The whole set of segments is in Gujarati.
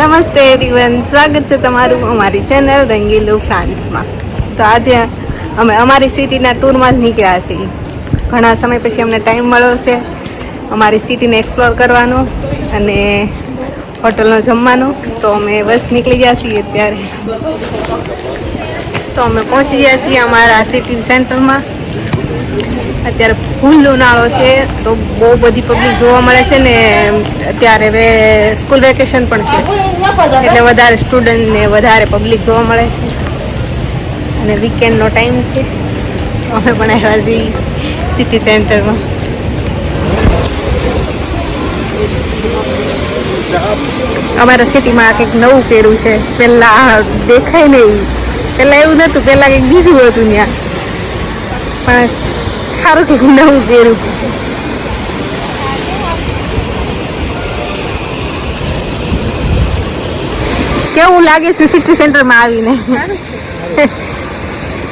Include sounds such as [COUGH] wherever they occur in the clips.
નમસ્તે એવરીવન સ્વાગત છે તમારું અમારી ચેનલ રંગીલું ફ્રાન્સમાં તો આજે અમે અમારી સિટીના ટૂરમાં જ નીકળ્યા છીએ. ઘણા સમય પછી અમને ટાઈમ મળ્યો છે. અમારી સિટીને એક્સપ્લોર કરવાનો અને હોટલનો જમવાનો. તો અમે બસ નીકળી ગયા છીએ અત્યારે. તો અમે પહોંચી ગયા છીએ અમારા સિટી સેન્ટરમાં અત્યારે ફૂલ ઉનાળો છે, તો બહુ બધી પબ્લિક જોવા મળે છે ને, અત્યારે હવે સ્કૂલ વેકેશન પણ છે. એટલે વધારે સ્ટુડન્ટને વધારે પબ્લિક જોવા મળે છે. અને વીકેન્ડનો ટાઈમ છે. અમે પણ આવ્યા છીએ સિટી સેન્ટરમાં અમારા સિટીમાં કંઈક નવું કર્યું છે. પહેલાં દેખાય નહીં. પહેલાં એવું નહોતું. પહેલાં કંઈક બીજું હતું ત્યાં. પણ સારું નવું કર્યું? કેવું લાગે છે સિટી સેન્ટરમાં આવીને?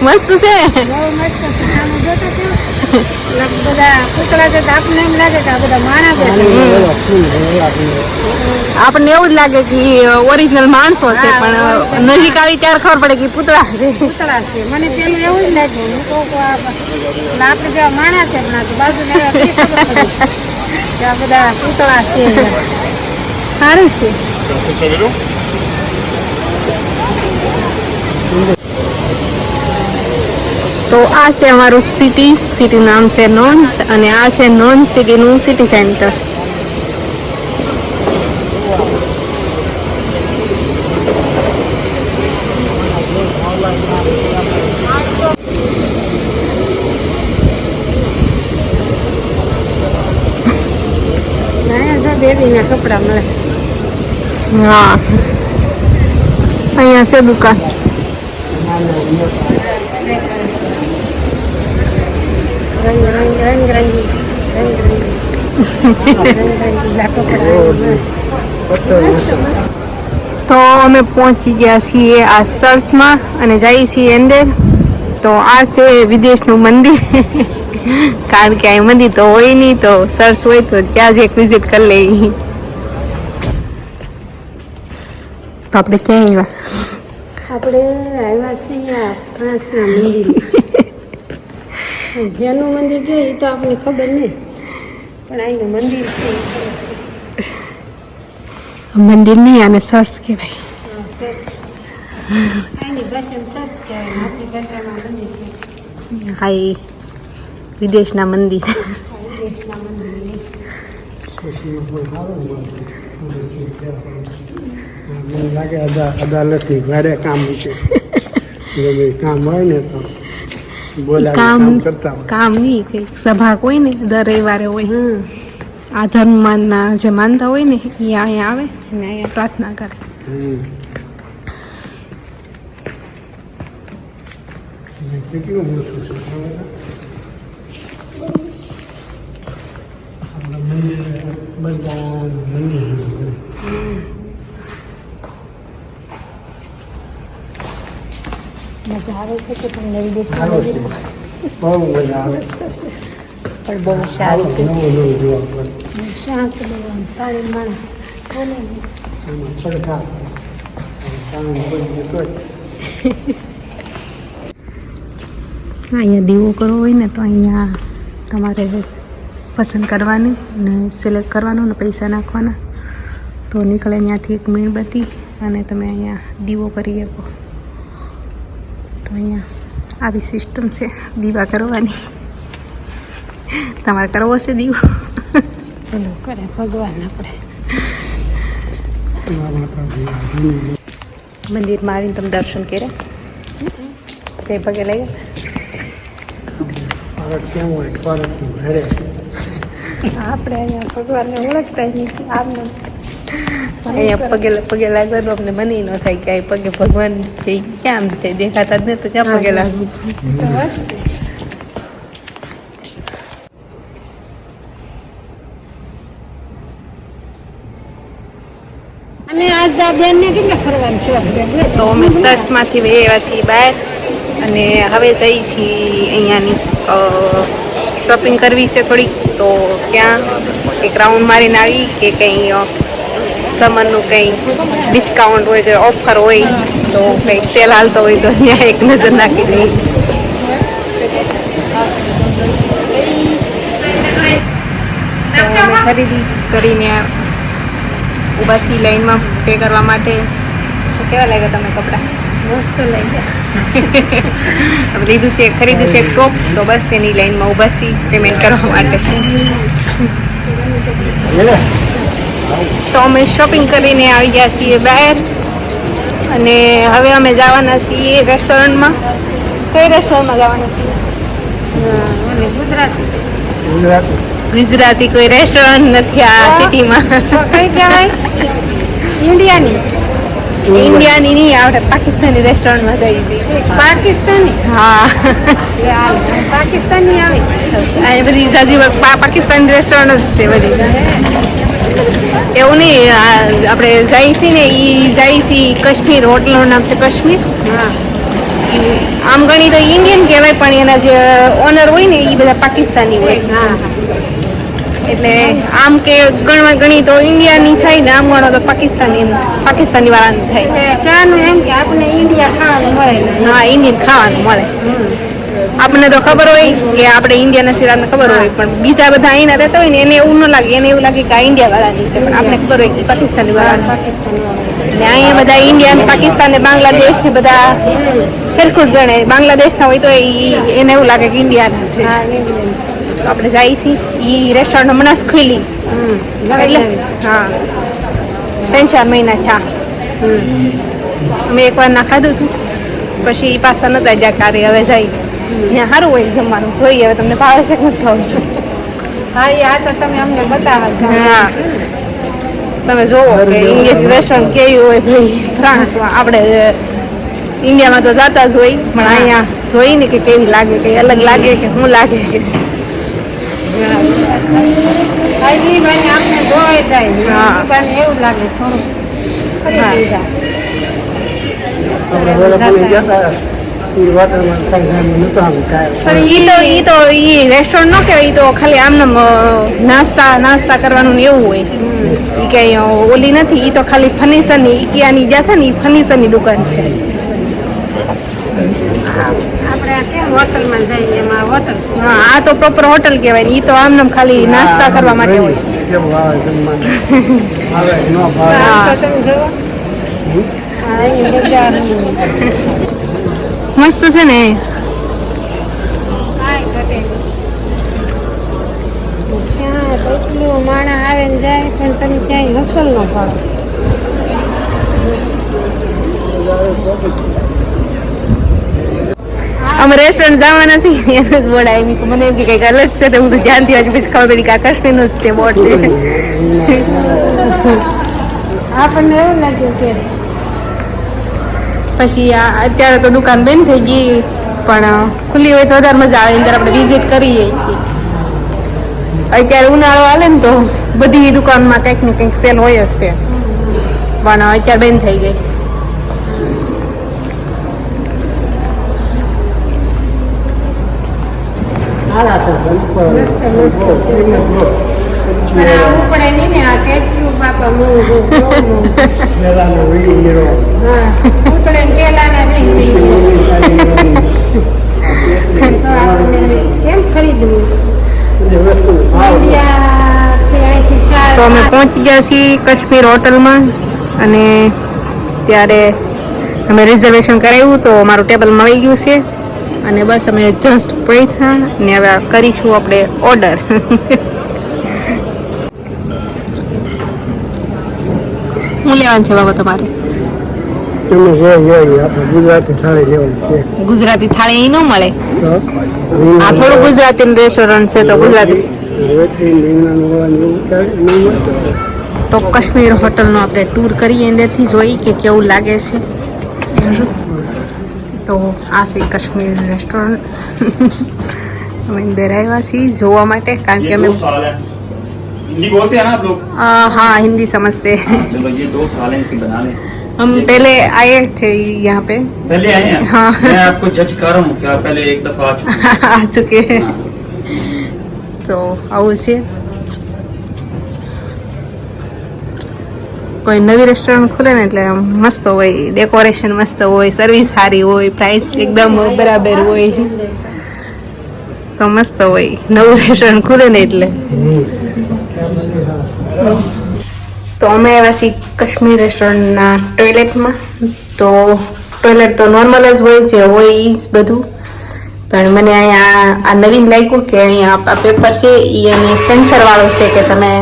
મસ્ત છે? બધા પૂતળા છે તો આપણને એમ લાગે કે આ બધા માણસ. આપણને એવું જ લાગે કે ઓરિજિનલ માણસો છે પણ નજીક આવી ત્યારે ખબર પડે કે પૂતળા છે. પૂતળા છે. મને પેલું એવું જ લાગ્યું. હું કહું આપણે જેવા માણસ જ ના બાજુ બધા પૂતળા છે. સારું છે. તો આ છે અમારું સિટી સિટી નામ છે નોન અને આ છે નોન સિટીનું સિટી સેન્ટર જો કપડાં મળે. હા. અહીંયા છે દુકાન. તો અમે પહોંચી ગયા છીએ આ ચર્ચમાં અને જઈએ છીએ અંદર. તો આ છે વિદેશનું મંદિર. [LAUGHS] કારણ કે અહીં મંદિર તો હોય નહીં તો સરસ હોય તો ત્યાં જ એક વિઝિટ કરી લઈએ તો આપણે ક્યાં આવ્યા આપણે આવ્યા છીએ ફ્રાન્સના મંદિર. [LAUGHS] જેનું મંદિર કે એ તો આપણને ખબર નહીં પણ અહીંનું મંદિર છે મંદિર નહીં આને સરસ કહેવાય. ભાષામાં સસ કહેવાય આપણી ભાષામાં મંદિર કહેવાય. હા એ વિદેશના મંદિર. મને લાગે અદાલતની ઘરે કામ છે કામ હોય ને તો કામ કામ નહીં કંઈક સભા કોઈ ને દર રવિવારે હોય. આ ધર્મના જે માનતા હોય ને એ અહીંયા આવે અને અહીંયા પ્રાર્થના કરે. કેટલું ઓછું છે? ખબર છે? આપણા મંદિર બધા મંદિર મજા આવે છે કે તમને વિદેશના સારો છે મંદિર બહુ મજા આવે પણ બહુ સારું નવું નવું જોવા મળે શાંત બહુ આમ પાણી માણા બોલે ને. આમાં પડઘા કામ બધું તો જ અહીંયા દીવો કરવો હોય ને તો અહીંયા તમારે પસંદ કરવાની ને સિલેક્ટ કરવાનું ને પૈસા નાખવાના. તો નીકળે ત્યાંથી એક મીણબત્તી અને તમે અહીંયા દીવો કરી શકો તો અહીંયા આવી સિસ્ટમ છે દીવા કરવાની. તમારે કરવો છે દીવો? કરે ભગવાન આપણે. મંદિરમાં આવીને તમે દર્શન કર્યા? તે પગે લઈ ગયા કેમ હોય ભારતનું ઘરે આપણે અહીંયા ભગવાનને ઓળખતા નથી આમને અહીંયા પગે પગે લાગવાનું અમને મને ન થાય કે પગે ભગવાન કે કેમ તે દેખાતા જ ને તો ક્યાં પગે લાગવું અને આજ આ બેનને કેટલા ફરવાનું શોખ છે? તો અમે સર્ચમાંથી માંથી છીએ બહાર અને હવે જઈ છીએ અહીંયાની શોપિંગ કરવી છે થોડીક. તો ત્યાં એક રાઉન્ડ મારીને આવી કે કંઈ સમરનું કંઈ ડિસ્કાઉન્ટ હોય કે ઓફર હોય, તો કંઈક સેલ હાલતો હોય તો અહીંયા એક નજર નાખી દઈએ. ખરીદી કરીને છીએ લાઈનમાં પે કરવા માટે. કેવા લાગ્યા તમે કપડાં? મસ્ત લઈ ગયા [LAUGHS] લીધું છે ખરીદ્યું છે એક ટોપ તો બસ એની લાઈનમાં ઊભા છીએ પેમેન્ટ કરવા માટે. તો અમે શોપિંગ કરીને આવી ગયા છીએ બહાર. અને હવે અમે જવાના છીએ રેસ્ટોરન્ટમાં કઈ રેસ્ટોરન્ટમાં જવાના છીએ? ગુજરાતી. ગુજરાતી. કોઈ રેસ્ટોરન્ટ નથી આ સિટીમાં કઈ કહેવાય? [LAUGHS] ઇન્ડિયાની ઇન્ડિયાની નહીં આપણે પાકિસ્તાની રેસ્ટોરન્ટમાં જઈએ છીએ પાકિસ્તાની હા પાકિસ્તાની આવે બધી જાજી પાકિસ્તાની રેસ્ટોરન્ટ જ છે બધી એવું નહીં આપણે જાય છે ને એ જાય છે કાશ્મીર હોટલનું નામ છે કાશ્મીર હા આમ ગણી તો ઇન્ડિયન કહેવાય પણ એના જે ઓનર હોય ને એ બધા પાકિસ્તાની હોય હા એટલે આમ કે ગણવા ગણી તો ઇન્ડિયાની થાય ને આમ ગણો તો પાકિસ્તાની પાકિસ્તાની વાળાની થાય. ત્યાંનું એમ કે આપણે ઇન્ડિયા ખાવાનું મળે હા ઇન્ડિયન ખાવાનું મળે. આપણને તો ખબર હોય કે આપણે ઇન્ડિયાના સિરાને ખબર હોય પણ બીજા બધા અહીંના રહેતા હોય ને એને એવું ન લાગે એને એવું લાગે કે આ ઇન્ડિયા વાળાની છે પણ આપણે ખબર હોય કે પાકિસ્તાની વાળા ને અહીંયા બધા ઇન્ડિયા પાકિસ્તાન ને બાંગ્લાદેશ ને બધા સરખું જ ગણે બાંગ્લાદેશના હોય તો એને એવું લાગે કે ઇન્ડિયાના છે. તો આપણે જઈએ છીએ એ રેસ્ટોરન્ટ હમણાં જ ખુલી. એટલે હા. ત્રણ ચાર મહિના થયા. અમે એકવાર ના ખાધું હતું. પછી પાછા નતા જ્યાં કારે હવે જાય ત્યાં સારું હોય જમવાનું. જોઈએ હવે તમને ભાવે છે નથી ભાવતું હા એ આ તો તમે અમને બતાવવા હા. તમે જોવો કે ઇન્ડિયન રેસ્ટોરન્ટ કેવી હોય ભાઈ. ફ્રાન્સમાં આપણે ઇન્ડિયામાં તો જાતા જ હોય પણ અહીંયા જોઈ ને કે કેવી લાગે કે અલગ લાગે કે શું લાગે. કે એવું લાગે થોડું ખરીદી જાય એ રેસ્ટોરન્ટ નો કહેવાય ઈ તો ખાલી આમને નાસ્તા નાસ્તા કરવાનું એવું હોય ઈ કઈ ઓલી નથી ઈ તો ખાલી ફર્નિચરની ઇકિયાની જ્યાં છે ને એ ફર્નિચરની દુકાન છે આ કેમ હોટલમાં જઈએ? એમાં હોટલ? હા આ તો પ્રોપર હોટલ કહેવાય ને એ તો આમનામ ખાલી નાસ્તા કરવા માટે હોય. મસ્ત છે ને માણસ આવે ને જાય પણ તમે ક્યાંય હસલ ન પડો અમે રેસ્ટોરન્ટ જવાના છીએ એનો જ બોર્ડ આવી ગયું. મને એમ કે કંઈક અલગ છે તો હું તો ધ્યાનથી હજી પછી ખબર પડી કે આ કાશ્મીરનું જ તે બોર્ડ છે. આપણને એવું લાગ્યું કે પછી આ અત્યારે તો દુકાન બંધ થઈ ગઈ પણ ખુલ્લી હોય તો વધારે મજા આવે અંદર આપણે વિઝિટ કરીએ અત્યારે ઉનાળો આવે ને તો બધી દુકાનમાં કંઈક ને કંઈક સેલ હોય જ તે પણ અત્યારે બંધ થઈ ગઈ. સારા છે મસ્ત મસ્ત. પણ આ ઉપડે નહીં ને આ કેટલું બાપા મોંઘું બહુ મોંઘું. હા નહીં તો કેમ ખરીદવું અમે પહોંચી ગયા છીએ કાશ્મીર હોટલમાં અને ત્યારે અમે રિઝર્વેશન કરાવ્યું તો મારું ટેબલ મળી ગયું છે અને બસ અમે જસ્ટ પૈસા ને હવે કરીશું આપણે ઓર્ડર શું લેવાનું છે બાબા તમારે ગુજરાતી થાળી ગુજરાતી થાળી અહીં ન મળે? આ થોડું ગુજરાતી રેસ્ટોરન્ટ છે તો ગુજરાતી. તો કાશ્મીર હોટલનો આપણે ટૂર કરીએ અંદરથી જોઈ કે કેવું લાગે છે? તો આ છે કાશ્મીર રેસ્ટોરન્ટ અમે અંદર આવ્યા છીએ જોવા માટે કારણ કે અમે हाँ हिंदी समझते हैं चलो ये दो साल हैं बना लें हम पहले आए थे यहाँ पे पहले आए हैं हाँ मैं आपको जज कर रहा हूँ क्या पहले एक दफा आ चुके हैं तो आओ કોઈ નવી રેસ્ટોરન્ટ ખુલે ને એટલે મસ્ત હોય ડેકોરેશન મસ્ત હોય સર્વિસ સારી હોય પ્રાઇસ એકદમ બરાબર હોય. તો મસ્ત હોય, નવું રેસ્ટોરન્ટ ખુલે ને એટલે. તો અમે આવ્યા છીએ કાશ્મીર રેસ્ટોરન્ટના ટોયલેટમાં તો ટોયલેટ તો નોર્મલ જ હોય જે હોય એ જ બધું. પણ મને અહીંયા આ નવીન લાગ્યું કે અહીંયા આ પેપર છે એ અને સેન્સર વાળું છે કે તમે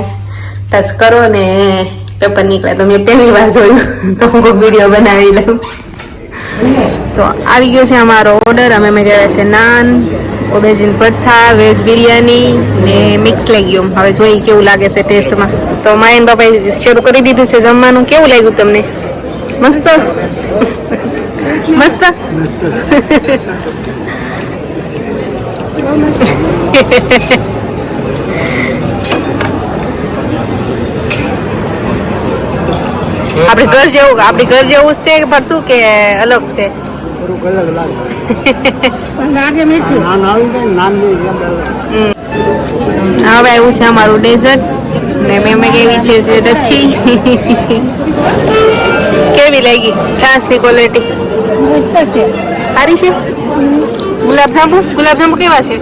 ટચ કરો ને પેપર નીકળે તો મેં પહેલી વાર જોયું. તો હું વીડિયો બનાવી લઉં. તો આવી ગયો છે અમારો ઓર્ડર અમે મંગાવ્યા છે નાન ઓબેજીન પડથા વેજ બિરયાની ને મિક્સ લેગ્યુમ હવે જોઈ કેવું લાગે છે ટેસ્ટમાં તો માયન બાપાએ શરૂ કરી દીધું છે જમવાનું. કેવું લાગ્યું તમને? મસ્ત? મસ્ત. [LAUGHS] આપણે ઘર જેવું આપણે ઘર જેવું છે કે ભરતું કે અલગ છે? હવે આવ્યું છે અમારું ડેઝર્ટ ને મેં કેવી છે રચી કેવી લાગી? છાસની ક્વોલિટી મસ્ત છે. સારી છે? ગુલાબજાંબુ ગુલાબજાંબુ કેવા છે?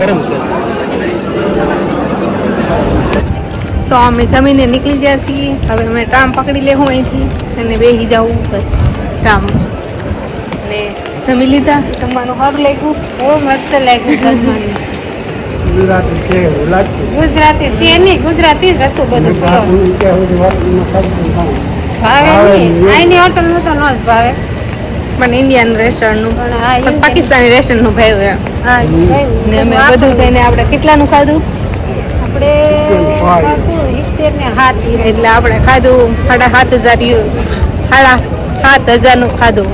ગરમ છે. તો અમે જમીને નીકળી ગયા છીએ. હવે અમે ટ્રામ પકડી લેવું અહીંથી અને બેસી જવું બસ ટ્રામ. ને જમી લીધા જમવાનું સારું લાગ્યું. બહુ મસ્ત લાગ્યું જમવાનું. ગુજરાતી છે નહીં ગુજરાતી જ હતું બધું. ભાવે ભાવે નહીં. નહીં. હોટલનું તો ન જ ભાવે. પણ ઇન્ડિયન રેસ્ટોરન્ટનું પણ પાકિસ્તાની રેસ્ટોરન્ટનું ભાવ્યું એમ. ને અમે બધું થઈને આપણે કેટલાનું ખાધું? આપણે સિત્તેર ને એટલે આપણે ખાધું સાડા સાત હજાર સાડા સાત હજારનું ખાધું